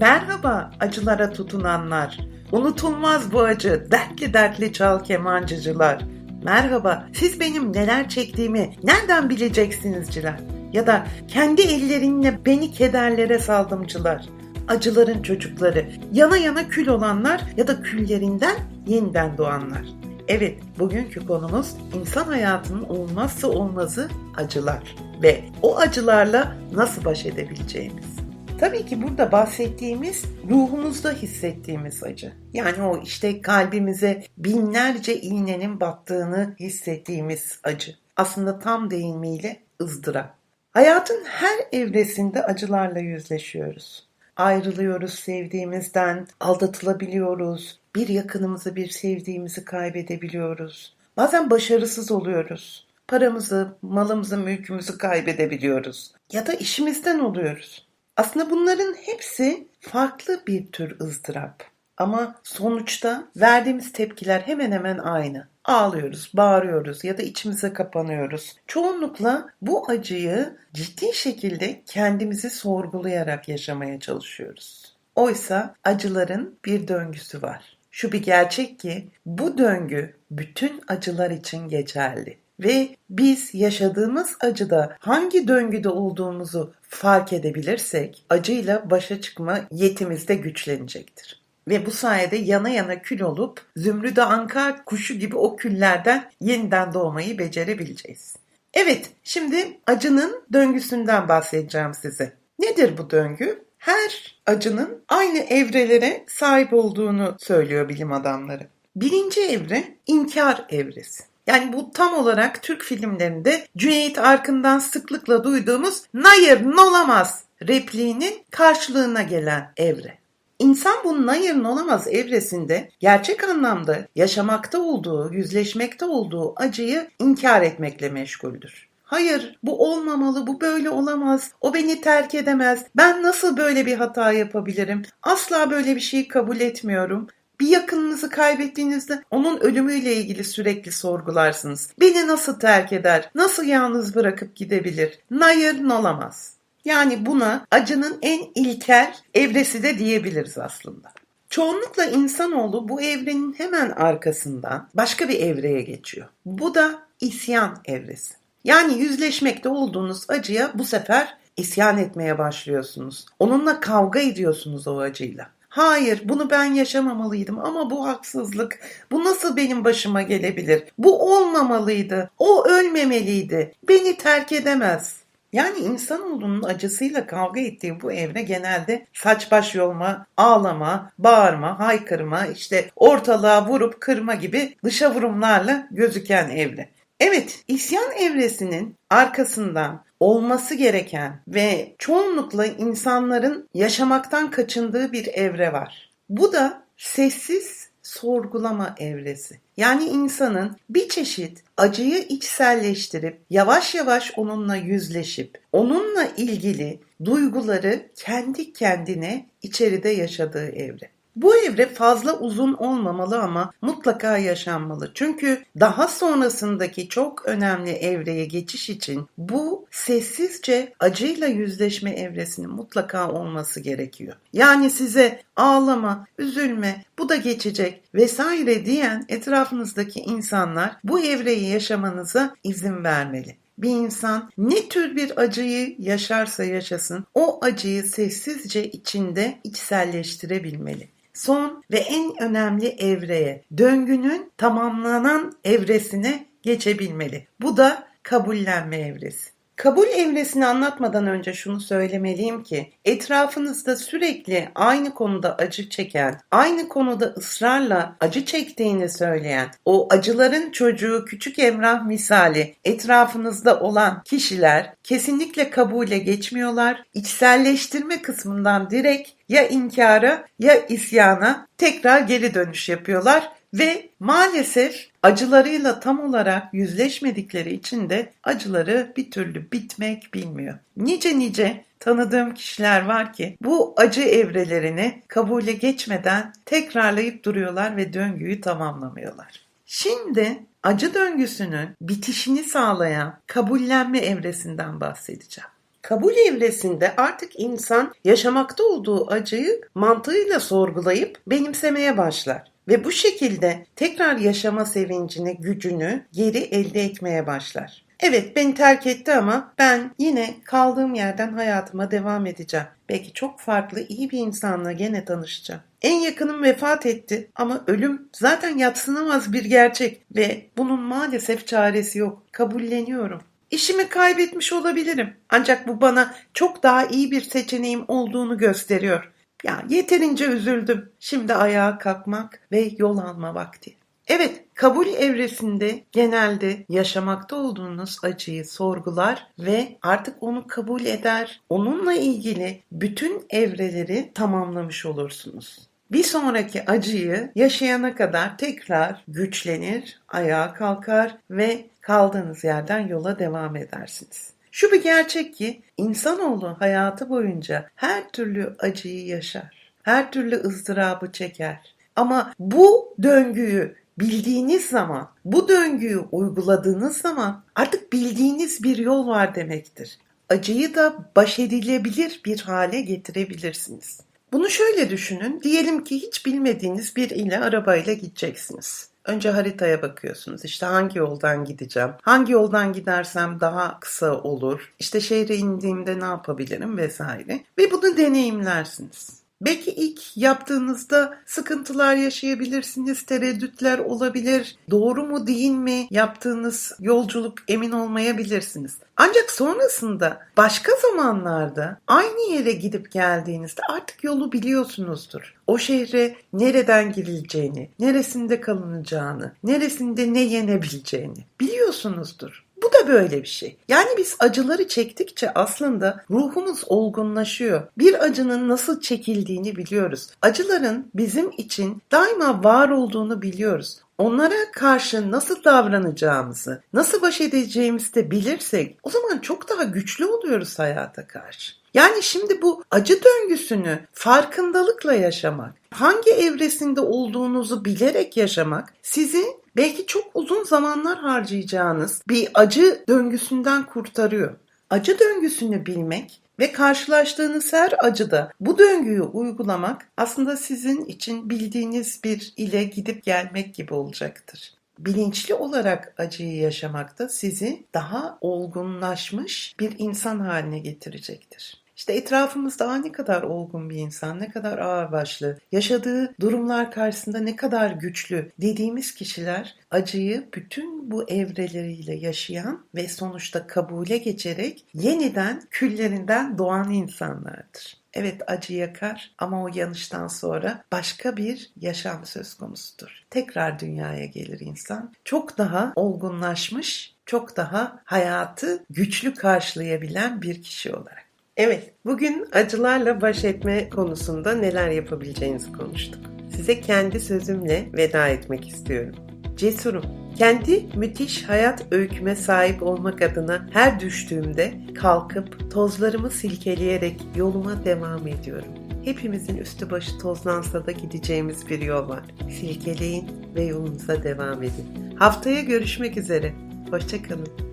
Merhaba acılara tutunanlar. Unutulmaz bu acı, dertli dertli çal kemancıcılar. Merhaba, siz benim neler çektiğimi nereden bileceksinizciler? Ya da kendi ellerinle beni kederlere saldımcılar. Acıların çocukları, yana yana kül olanlar ya da küllerinden yeniden doğanlar. Evet, bugünkü konumuz insan hayatının olmazsa olmazı acılar ve o acılarla nasıl baş edebileceğimiz. Tabii ki burada bahsettiğimiz ruhumuzda hissettiğimiz acı. Yani o işte kalbimize binlerce iğnenin battığını hissettiğimiz acı. Aslında tam deyimiyle ızdırap. Hayatın her evresinde acılarla yüzleşiyoruz. Ayrılıyoruz sevdiğimizden, aldatılabiliyoruz, bir yakınımızı, bir sevdiğimizi kaybedebiliyoruz. Bazen başarısız oluyoruz. Paramızı, malımızı, mülkümüzü kaybedebiliyoruz. Ya da işimizden oluyoruz. Aslında bunların hepsi farklı bir tür ızdırap. Ama sonuçta verdiğimiz tepkiler hemen hemen aynı. Ağlıyoruz, bağırıyoruz ya da içimize kapanıyoruz. Çoğunlukla bu acıyı ciddi şekilde kendimizi sorgulayarak yaşamaya çalışıyoruz. Oysa acıların bir döngüsü var. Şu bir gerçek ki bu döngü bütün acılar için geçerli ve biz yaşadığımız acıda hangi döngüde olduğumuzu fark edebilirsek acıyla başa çıkma yetimiz de güçlenecektir. Ve bu sayede yana yana kül olup zümrüde anka kuşu gibi o küllerden yeniden doğmayı becerebileceğiz. Evet, şimdi acının döngüsünden bahsedeceğim size. Nedir bu döngü? Her acının aynı evrelere sahip olduğunu söylüyor bilim adamları. Birinci evre inkar evresi. Yani bu tam olarak Türk filmlerinde Cüneyt Arkın'dan sıklıkla duyduğumuz "Hayır, olamaz" repliğinin karşılığına gelen evre. İnsan bu hayır olamaz evresinde gerçek anlamda yaşamakta olduğu, yüzleşmekte olduğu acıyı inkar etmekle meşguldür. Hayır, bu olmamalı, bu böyle olamaz, o beni terk edemez, ben nasıl böyle bir hata yapabilirim, asla böyle bir şeyi kabul etmiyorum, bir yakınınızı kaybettiğinizde onun ölümüyle ilgili sürekli sorgularsınız. Beni nasıl terk eder? Nasıl yalnız bırakıp gidebilir? Hayır, olamaz. Yani buna acının en ilkel evresi de diyebiliriz aslında. Çoğunlukla insanoğlu bu evrenin hemen arkasından başka bir evreye geçiyor. Bu da isyan evresi. Yani yüzleşmekte olduğunuz acıya bu sefer isyan etmeye başlıyorsunuz. Onunla kavga ediyorsunuz o acıyla. Hayır, bunu ben yaşamamalıydım ama bu haksızlık. Bu nasıl benim başıma gelebilir? Bu olmamalıydı. O ölmemeliydi. Beni terk edemez. Yani insanoğlunun acısıyla kavga ettiği bu evre genelde saç baş yolma, ağlama, bağırma, haykırma, işte ortalığa vurup kırma gibi dışa vurumlarla gözüken evre. Evet, isyan evresinin arkasından olması gereken ve çoğunlukla insanların yaşamaktan kaçındığı bir evre var. Bu da sessiz sorgulama evresi. Yani insanın bir çeşit acıyı içselleştirip yavaş yavaş onunla yüzleşip onunla ilgili duyguları kendi kendine içeride yaşadığı evre. Bu evre fazla uzun olmamalı ama mutlaka yaşanmalı. Çünkü daha sonrasındaki çok önemli evreye geçiş için bu sessizce acıyla yüzleşme evresinin mutlaka olması gerekiyor. Yani size ağlama, üzülme, bu da geçecek vesaire diyen etrafınızdaki insanlar bu evreyi yaşamanıza izin vermeli. Bir insan ne tür bir acıyı yaşarsa yaşasın o acıyı sessizce içinde içselleştirebilmeli son ve en önemli evreye, döngünün tamamlanan evresine geçebilmeli. Bu da kabullenme evresi. Kabul evresini anlatmadan önce şunu söylemeliyim ki etrafınızda sürekli aynı konuda acı çeken, aynı konuda ısrarla acı çektiğini söyleyen, o acıların çocuğu küçük Emrah misali etrafınızda olan kişiler kesinlikle kabule geçmiyorlar. İçselleştirme kısmından direkt ya inkara ya isyana tekrar geri dönüş yapıyorlar ve maalesef acılarıyla tam olarak yüzleşmedikleri için de acıları bir türlü bitmek bilmiyor. Nice nice tanıdığım kişiler var ki bu acı evrelerini kabule geçmeden tekrarlayıp duruyorlar ve döngüyü tamamlamıyorlar. Şimdi acı döngüsünün bitişini sağlayan kabullenme evresinden bahsedeceğim. Kabul evresinde artık insan yaşamakta olduğu acıyı mantığıyla sorgulayıp benimsemeye başlar. Ve bu şekilde tekrar yaşama sevincini, gücünü geri elde etmeye başlar. Evet beni terk etti ama ben yine kaldığım yerden hayatıma devam edeceğim. Belki çok farklı iyi bir insanla gene tanışacağım. En yakınım vefat etti ama ölüm zaten yatsınamaz bir gerçek ve bunun maalesef çaresi yok. Kabulleniyorum. İşimi kaybetmiş olabilirim. Ancak bu bana çok daha iyi bir seçeneğim olduğunu gösteriyor. Ya yeterince üzüldüm. Şimdi ayağa kalkmak ve yol alma vakti. Evet, kabul evresinde genelde yaşamakta olduğunuz acıyı sorgular ve artık onu kabul eder. Onunla ilgili bütün evreleri tamamlamış olursunuz. Bir sonraki acıyı yaşayana kadar tekrar güçlenir, ayağa kalkar ve kaldığınız yerden yola devam edersiniz. Şu bir gerçek ki insanoğlu hayatı boyunca her türlü acıyı yaşar. Her türlü ızdırabı çeker. Ama bu döngüyü bildiğiniz zaman, bu döngüyü uyguladığınız zaman artık bildiğiniz bir yol var demektir. Acıyı da baş edilebilir bir hale getirebilirsiniz. Bunu şöyle düşünün. Diyelim ki hiç bilmediğiniz bir ile arabayla gideceksiniz. Önce haritaya bakıyorsunuz. İşte hangi yoldan gideceğim? Hangi yoldan gidersem daha kısa olur? İşte şehre indiğimde ne yapabilirim vesaire. Ve bunu deneyimlersiniz. Belki ilk yaptığınızda sıkıntılar yaşayabilirsiniz, tereddütler olabilir, doğru mu değil mi yaptığınız yolculuk emin olmayabilirsiniz. Ancak sonrasında başka zamanlarda aynı yere gidip geldiğinizde artık yolu biliyorsunuzdur. O şehre nereden girileceğini, neresinde kalınacağını, neresinde ne yenebileceğini biliyorsunuzdur. Bu da böyle bir şey. Yani biz acıları çektikçe aslında ruhumuz olgunlaşıyor. Bir acının nasıl çekildiğini biliyoruz. Acıların bizim için daima var olduğunu biliyoruz. Onlara karşı nasıl davranacağımızı, nasıl baş edeceğimizi de bilirsek o zaman çok daha güçlü oluyoruz hayata karşı. Yani şimdi bu acı döngüsünü farkındalıkla yaşamak, hangi evresinde olduğunuzu bilerek yaşamak sizi belki çok uzun zamanlar harcayacağınız bir acı döngüsünden kurtarıyor. Acı döngüsünü bilmek ve karşılaştığınız her acıda bu döngüyü uygulamak aslında sizin için bildiğiniz bir ile gidip gelmek gibi olacaktır. Bilinçli olarak acıyı yaşamak da sizi daha olgunlaşmış bir insan haline getirecektir. İşte etrafımızda ne kadar olgun bir insan, ne kadar ağırbaşlı, yaşadığı durumlar karşısında ne kadar güçlü dediğimiz kişiler acıyı bütün bu evreleriyle yaşayan ve sonuçta kabule geçerek yeniden küllerinden doğan insanlardır. Evet acı yakar ama o yanıştan sonra başka bir yaşam söz konusudur. Tekrar dünyaya gelir insan. Çok daha olgunlaşmış, çok daha hayatı güçlü karşılayabilen bir kişi olarak. Evet, bugün acılarla baş etme konusunda neler yapabileceğinizi konuştuk. Size kendi sözümle veda etmek istiyorum. Cesurum. Kendi müthiş hayat öyküme sahip olmak adına her düştüğümde kalkıp tozlarımı silkeleyerek yoluma devam ediyorum. Hepimizin üstü başı tozlansa da gideceğimiz bir yol var. Silkeleyin ve yolunuza devam edin. Haftaya görüşmek üzere. Hoşçakalın.